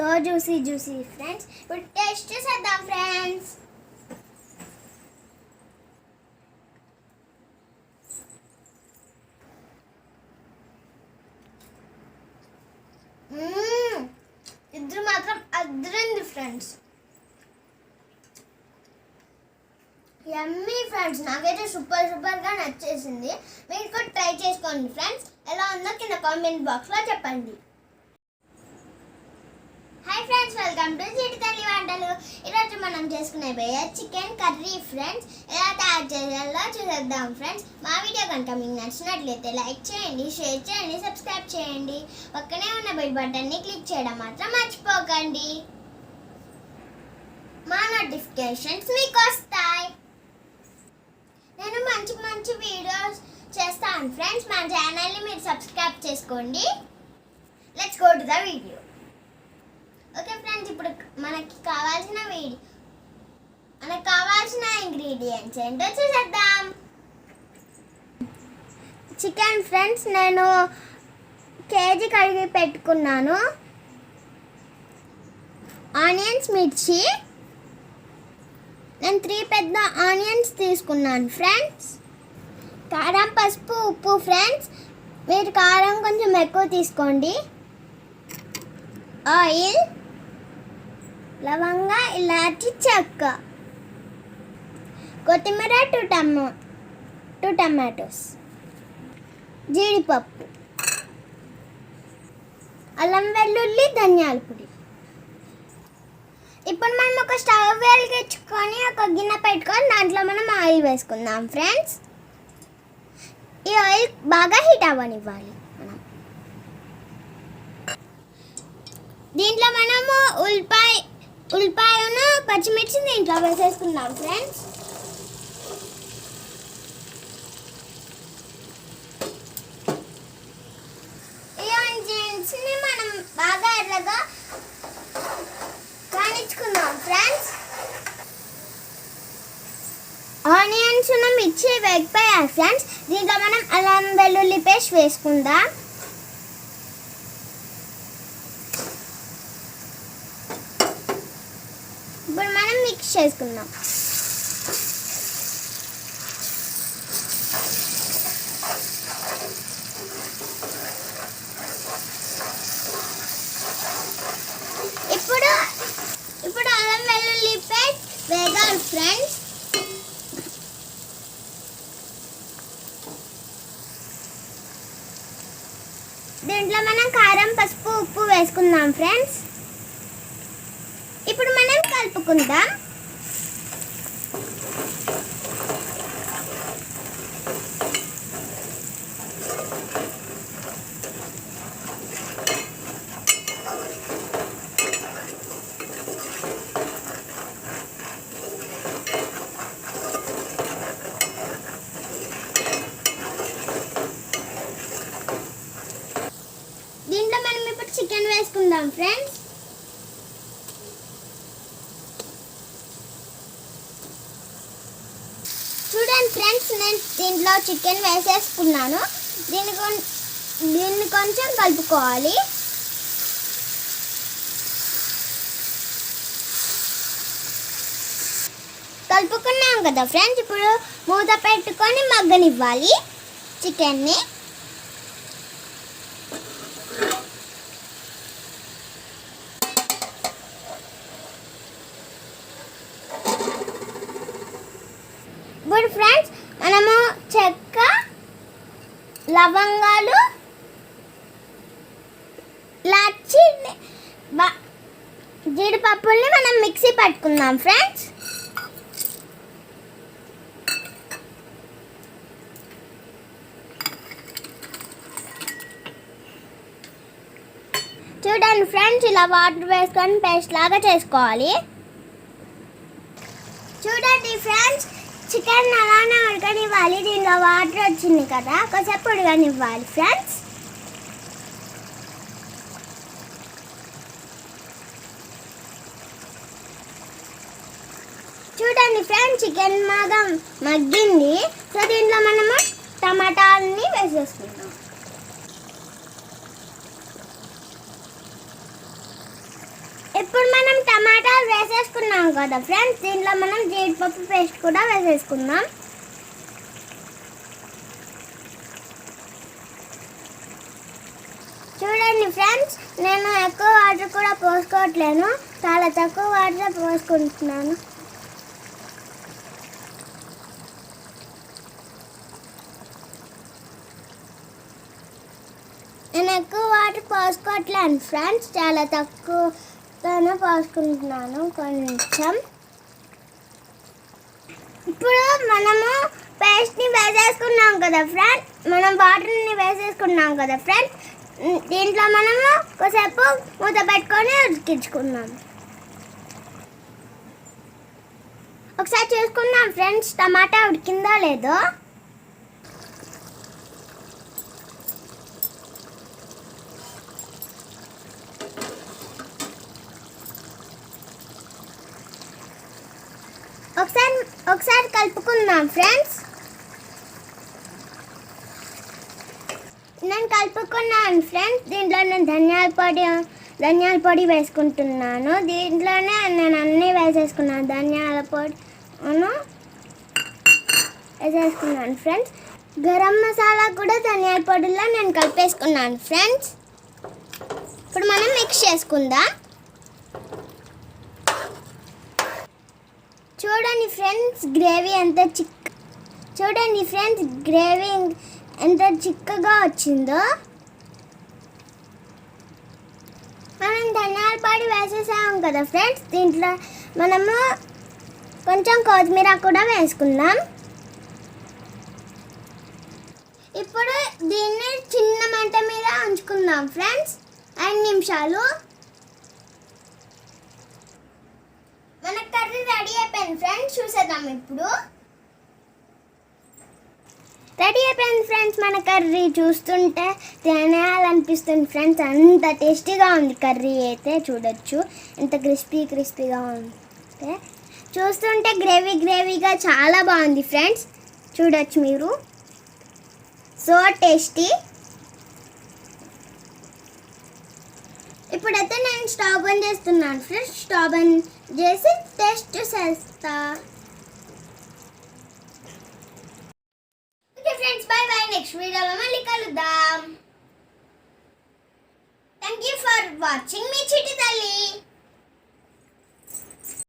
So juicy juicy friends ఇప్పుడు taste చేద్దాం friends ఇద్దరు మాత్రం అద్దరింది ఫ్రెండ్స్ యమ్మీ ఫ్రెండ్స్ నాకైతే సూపర్ సూపర్గా నచ్చేసింది. మీరు కూడా ట్రై చేసుకోండి ఫ్రెండ్స్ ఎలా ఉందో కింద కామెంట్ బాక్స్లో చెప్పండి. హాయ్ ఫ్రెండ్స్ వెల్కమ్ టు జీడి తల్లి వంటలు ఈరోజు మనం చేసుకునే పోయే చికెన్ కర్రీ ఫ్రెండ్స్ ఎలా తయారు చేయాలో చూసేద్దాం ఫ్రెండ్స్ మా వీడియో కనుక మీకు నచ్చినట్లయితే లైక్ చేయండి షేర్ చేయండి సబ్స్క్రైబ్ చేయండి. పక్కనే ఉన్న బెల్ బటన్ని క్లిక్ చేయడం మాత్రం మర్చిపోకండి. మా నోటిఫికేషన్స్ మీకు వస్తాయి. నేను మంచి మంచి వీడియోస్ చేస్తాను ఫ్రెండ్స్ మా ఛానల్ని మీరు సబ్స్క్రైబ్ చేసుకోండి. Let's go to the video okay friends ఇప్పుడు మనకి కావాల్సిన వేడి మనకు కావాల్సిన ఇంగ్రీడియంట్స్ ఏంటో చూసేద్దాం. చికెన్ ఫ్రెండ్స్ నేను కేజీ కడిగి పెట్టుకున్నాను. ఆనియన్స్ మిర్చి. నేను త్రీ పెద్ద ఆనియన్స్ తీసుకున్నాను ఫ్రెండ్స్. కారం పసుపు ఉప్పు ఫ్రెండ్స్. మీరు కారం కొంచెం ఎక్కువ తీసుకోండి. ఆయిల్ లవంగ ఇలాచి చెక్క. కొత్తిమీర టూ టమో టూ టమాటోస్ జీడిపప్పు. అల్లం వెల్లుల్లి ధనియాల పొడి. ఇప్పుడు మనం ఒక స్టవ్ వెలిగించుకొని ఒక గిన్నె పెట్టుకొని దాంట్లో మనం ఆయిల్ వేసుకుందాం ఫ్రెండ్స్ ఈ ఆయిల్ బాగా హీట్ అవ్వనివ్వాలి మనం. దీంట్లో మనము ఉల్లిపాయ ఉల్లిపాయను పచ్చిమిర్చి దీంట్లో వేసేసుకుందాం ఫ్రెండ్స్ ఈ మనం బాగా ఎర్రగా కానిచ్చుకుందాం ఫ్రెండ్స్ ఆనియన్స్ మిర్చి వేగిపోయాయి ఫ్రెండ్స్ దీంట్లో మనం అల్లం వెల్లుల్లి పేస్ట్ వేసుకుందాం ఇప్పుడు మనం మిక్స్ చేసుకుందాం. ఇప్పుడు ఇప్పుడు అల్లం వెల్లుల్లి పేస్ట్ వేగాలి ఫ్రెండ్స్. దీంట్లో మనం కారం పసుపు ఉప్పు వేసుకుందాం ఫ్రెండ్స్. ఇప్పుడు మనం కలుపుకుందాం దీంట్లో మనం ఇప్పుడు చికెన్ చూద్దాం ఫ్రెండ్స్ చూడండి ఫ్రెండ్స్ నేను దీంట్లో చికెన్ వేసేసుకున్నాను. దీన్ని కొం- దీన్ని కొంచెం కలుపుకోవాలి. కలుపుకున్నాం కదా ఫ్రెండ్స్ ఇప్పుడు మూత పెట్టుకొని మగ్గనివ్వాలి. చికెన్ని ఇప్పుడు ఫ్రెండ్స్ మనము చెక్క లవంగాలు లచ్చి జీడిపప్పుల్ని మనం మిక్సీ పట్టుకుందాం ఫ్రెండ్స్. చూడండి ఫ్రెండ్స్ ఇలా వాటర్ వేసుకొని పేస్ట్ లాగా చేసుకోవాలి. చూడండి ఫ్రెండ్స్ చికెన్ అలానే ఉడకనివ్వాలి. దీనిలో వాటర్ వచ్చింది కదా. కొంచెంసేపు ఉడకనివ్వాలి ఫ్రెండ్స్ చూడండి ఫ్రెండ్స్ చికెన్ మాగా మగ్గింది. సో దీంట్లో మనము టమాటాలని వేసేసుకుందాం ఇప్పుడు మనం టమాటాలు వేసేసుకున్నాం కదా ఫ్రెండ్స్. దీంట్లో మనం జీడిపప్పు పేస్ట్ కూడా వేసేసుకుందాం. చూడండి ఫ్రెండ్స్ నేను ఎక్కువ వాటర్ కూడా పోసుకోవట్లేను. చాలా తక్కువ వాటర్ పోసుకుంటున్నాను. నేను ఎక్కువ వాటర్ పోసుకోవట్లేను ఫ్రెండ్స్. చాలా తక్కువ తక్కువగానే పోసుకుంటున్నాను కొంచెం ఇప్పుడు మనము పేస్ట్ని వేసేసుకున్నాం కదా ఫ్రెండ్ మనం వాటర్ని వేసేసుకున్నాం కదా ఫ్రెండ్ దీంట్లో మనము కొద్దిసేపు మూత పెట్టుకొని ఉడికించుకున్నాం ఒకసారి చూసుకుందాం ఫ్రెండ్స్ టమాటా ఉడికిందో లేదో? ఒకసారి ఒకసారి కలుపుకుందాం ఫ్రెండ్స్ నేను కలుపుకున్నాను ఫ్రెండ్స్ దీంట్లో నేను ధనియాల పొడి ధనియాల పొడి వేసుకుంటున్నాను. దీంట్లోనే నేను అన్నీ వేసేసుకున్నాను ధనియాల పొడి వేసేసుకున్నాను ఫ్రెండ్స్ గరం మసాలా కూడా ధనియాల పొడిలో నేను కలిపేసుకున్నాను ఫ్రెండ్స్ ఇప్పుడు మనం మిక్స్ చేసుకుందాం. చూడండి ఫ్రెండ్స్ గ్రేవీ ఎంత చిక్ చూడండి ఫ్రెండ్స్ గ్రేవీ ఎంత చిక్కగా వచ్చిందో. మనం ధనియాల పొడి వేసేసాం కదా ఫ్రెండ్స్ దీంట్లో మనము కొంచెం కొత్తిమీర కూడా వేసుకుందాం. ఇప్పుడు దీన్ని చిన్న మంట మీద ఉంచుకుందాం ఫ్రెండ్స్ ఐదు నిమిషాలు మన కర్రీ రెడీ అయిపోయింది ఫ్రెండ్స్ చూసేద్దాం ఇప్పుడు. రెడీ అయిపోయింది ఫ్రెండ్స్ మన కర్రీ. చూస్తుంటే తినేయాలనిపిస్తుంది ఫ్రెండ్స్. అంత టేస్టీగా ఉంది కర్రీ అయితే చూడొచ్చు. ఎంత క్రిస్పీ క్రిస్పీగా ఉంది చూస్తుంటే గ్రేవీ గ్రేవీగా చాలా బాగుంది ఫ్రెండ్స్. చూడొచ్చు మీరు. So tasty. ఇప్పుడైతే నేను స్టవ్ ఆన్ చేస్తున్నాను ఫ్రెండ్స్. స్టవ్ ఆన్ చేసి టెస్ట్ చేస్తా. Okay friends bye bye. Next వీడియోలో మళ్ళీ కలుద్దాం. థ్యాంక్ యూ ఫర్ వాచింగ్ మీ చిటి తల్లి.